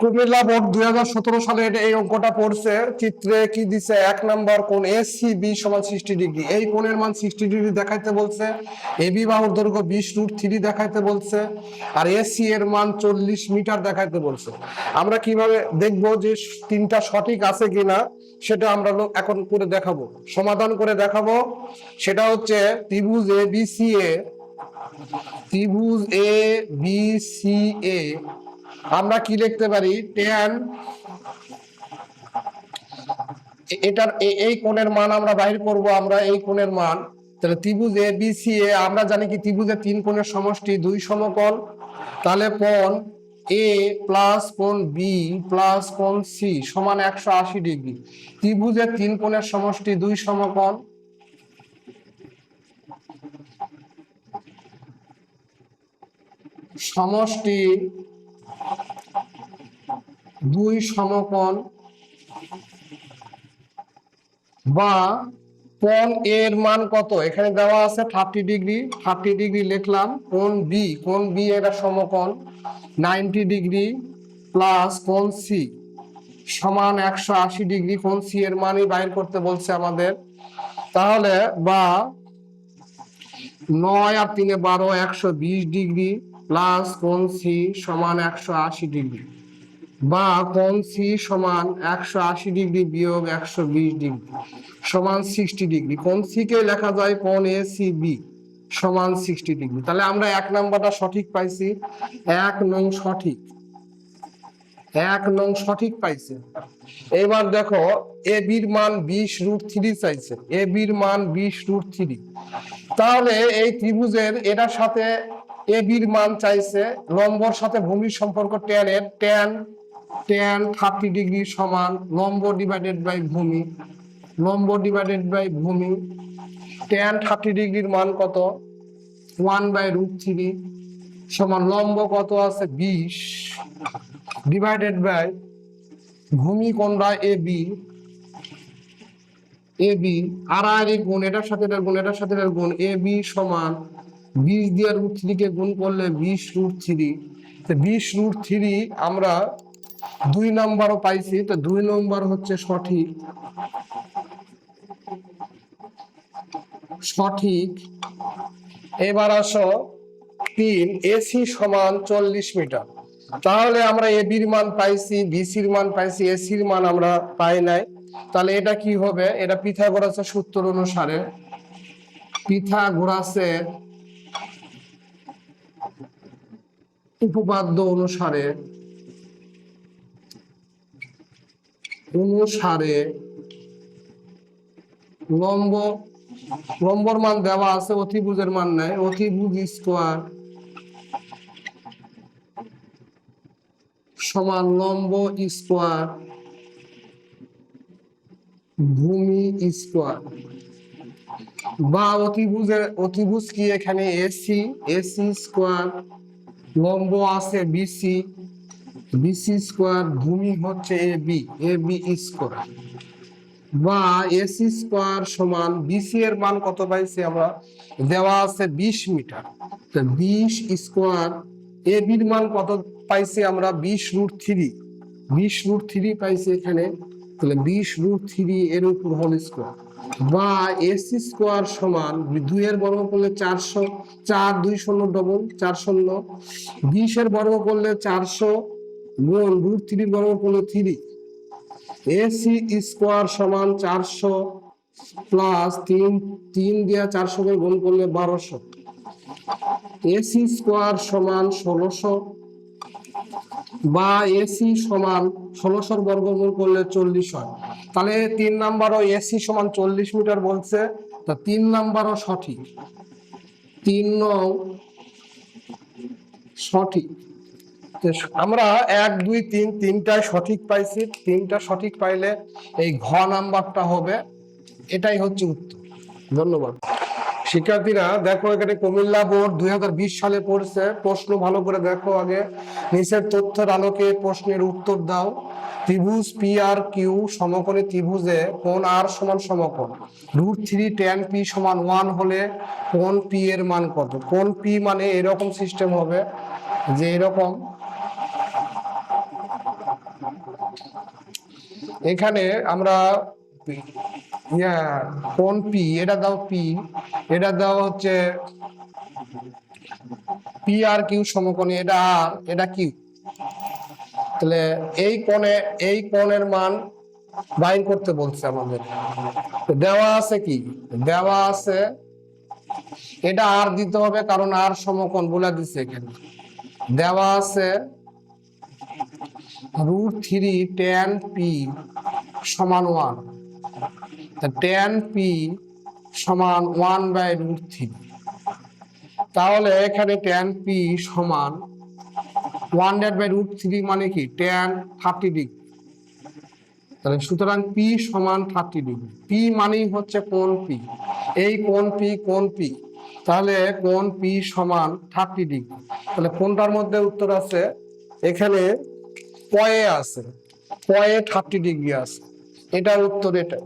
Comilla board দুই হাজার সতেরো সালে এই অঙ্কটা পড়ছে। চিত্রে কি দিছে? এক নাম্বার কোণ এ সি বি সমান সিক্সটি ডিগ্রি এই কোণের মান সিক্সটি ডিগ্রি দেখাইতে বলছে। এ বি বাহুর দৈর্ঘ্য বিশ রুট থ্রি দেখাইতে বলছে। আর এ সি এর মান চল্লিশ মিটার দেখাইতে বলছে। আমরা কীভাবে দেখব যে তিনটা সঠিক আছে কিনা, সেটা আমরা এখন করে দেখাবো। সমাধান করে দেখাবো। সেটা হচ্ছে ত্রিভুজ এ বি সি এ ত্রিভুজ এ বি সি এ আমরা কি লিখতে পারি? টেন এটার এই কোণের মান আমরা বাহির করব, আমরা এই কোণের মান। তাহলে ত্রিভুজ এ বি সি এ আমরা জানি কি ত্রিভুজের তিন কোণের সমষ্টি, দুই সমকোণ। তাহলে কোণ এ প্লাস কোণ বি প্লাস কোণ সি সমান একশো আশি ডিগ্রি। ত্রিভুজের তিন কোণের সমষ্টি, দুই সমকোণ। সমষ্টি দুই সমকোণ বা কোন এর মান কত? এখানে দেওয়া আছে থার্টি ডিগ্রি। থার্টি ডিগ্রি লিখলাম কোন বি কোন বি এর সমকোণ, নাইনটি ডিগ্রি প্লাস কোন সি সমান একশো আশি ডিগ্রি। কোন সি এর মানই বাইর করতে বলছে আমাদের। তাহলে বা নয় আর তিনে বারো, একশো বিশ ডিগ্রি প্লাস কোন সি সমান একশো আশি ডিগ্রি। বা কোণ সি সমান একশো আশি ডিগ্রি বিয়োগ একশো বিশ ডিগ্রি, সমান সিক্সটি ডিগ্রি। কোণ সি কে লেখা যায় কোণ এ সি বি সমান সিক্সটি ডিগ্রি। তাহলে আমরা এক নাম্বারটা সঠিক পাইছি। এক নং সঠিক। এক নং সঠিক পাইছে। এবার দেখো এ বির মান বিশ রুট থ্রি চাইছে। এ বির মান বিশ রুট থ্রি তাহলে এই ত্রিভুজের এটার সাথে এ বির মান চাইছে লম্বর সাথে ভূমির সম্পর্ক ট্যান এর ট্যান ট্যান থার্টি ডিগ্রি সমান লম্ব ডিভাইডেড বাই ভূমি। লম্ব ডিভাইডেড বাই ভূমি। ট্যান থার্টি ডিগ্রির মান কত? ওয়ান বাই রুট থ্রি সমান লম্ব কত আছে? বিশ। ডিভাইডেড বাই ভূমি কোনটা? এ বি এ বি আর আর এই গুণ, এটার সাথে এটার গুণ, এটার সাথে এটার গুণ। এ বি সমান বিশ দিয়ে রুট থ্রি কে গুণ করলে বিশ রুট থ্রি বিশ রুট থ্রি আমরা দুই নাম্বারও পাইছি, তো দুই নম্বর হচ্ছে সঠিক। সঠিক। এবার আসো তিন এসি সমান চল্লিশ মিটার। তাহলে আমরা এ বির মান পাইছি বিসির মান পাইছি এসির মান আমরা পাই নাই। তাহলে এটা কি হবে? এটা পিথাগোরাসের সূত্র অনুসারে পিথাগোরাসের উপপাদ্য অনুসারে অনুসারে লম্ব, লম্বর মান দেওয়া আছে, অতিভুজের মান নাই, অতিভুজ স্কোয়ার সমান লম্ব স্কোয়ার ভূমি স্কোয়ার বা অতিভুজের, অতিভুজ কি এখানে? এসি এসি স্কোয়ার লম্ব আছে বিসি বিসি স্কোয়ার ভূমি হচ্ছে A B A B square বা এসি স্কোয়ার সমান বিসি এর মান কত পাইছি আমরা? দেওয়া আছে বিশ মিটার। বিশ স্কোয়ার এ বির মান কত পাইছি আমরা? বিশ রুট থ্রি বিশ রুট থ্রি পাইছি এখানে। তাহলে বিশ রুট থ্রি এর উপর হোল স্কোয়ার বা এসি স্কোয়ার সমান দুই এর বর্গ করলে চারশো, চার দুই শূন্য ডবল চার শূন্য। বিশের বর্গ করলে চারশো গুণ রুট থ্রি বর্গ করলে থ্রি এসি স্কোয়ার সমান চারশো প্লাস তিন তিন দিয়ে চারশো কে গুণ করলে বারোশো। এসি স্কোয়ার সমান ষোলোশো বা এসি সমান ষোলোশোর বর্গমূল করলে চল্লিশ হয় তাহলে তিন নাম্বারও এসি সমান চল্লিশ মিটার বলছে, তা তিন নাম্বারও সঠিক। তিন নং সঠিক। আমরা এক, দুই, তিন, তিনটায় সঠিক পাইছি। তিনটা সঠিক পাইলে এই ঘ নাম্বারটা হবে। এটাই হচ্ছে উত্তর। ধন্যবাদ। শিক্ষার্থীরা, দেখো এখানে কুমিল্লা বোর্ড দু হাজার বিশ সালে পড়ছে। প্রশ্ন ভালো করে দেখো আগে। নিচের তথ্যের আলোকে প্রশ্নের উত্তর দাও। ত্রিভুজ পি আর কিউ সমকোণী ত্রিভুজে কোন আর সমান সমকোণ? রুট থ্রি টেন পি সমান ওয়ান হলে কোন পি এর মান কত? কোন পি মানে এরকম সিস্টেম হবে যে এরকম এখানে আমরা কোন পি এটা দাও পি এটা দাও হচ্ছে পি আর কিউ সমকোণী, এটা আর এটা কিউ তাহলে এই কোণে, এই কোণের মান বাইর করতে বলছে আমাদের। দেওয়া আছে কি? দেওয়া আছে, এটা আর দিতে হবে কারণ আর সমকোণ বলে দিছে এখানে। দেওয়া আছে রুট থ্রি টেন পি সমান ওয়ান টেন পি সমান ওয়ান বাই রুট থ্রি তাহলে এখানে টেন পি সমান one divided by root three মানে কি? টেন থার্টি ডিগ্রি তাহলে সুতরাং পি সমান থার্টি ডিগ্রি পি মানেই হচ্ছে কোন পি এই কোন পি কোন পি তাহলে কোন পি সমান থার্টি ডিগ্রি তাহলে কোনটার মধ্যে উত্তর আছে? এখানে পয়ে আছে পয়ে থার্টি ডিগ্রি আছে। এটার উত্তর এটা।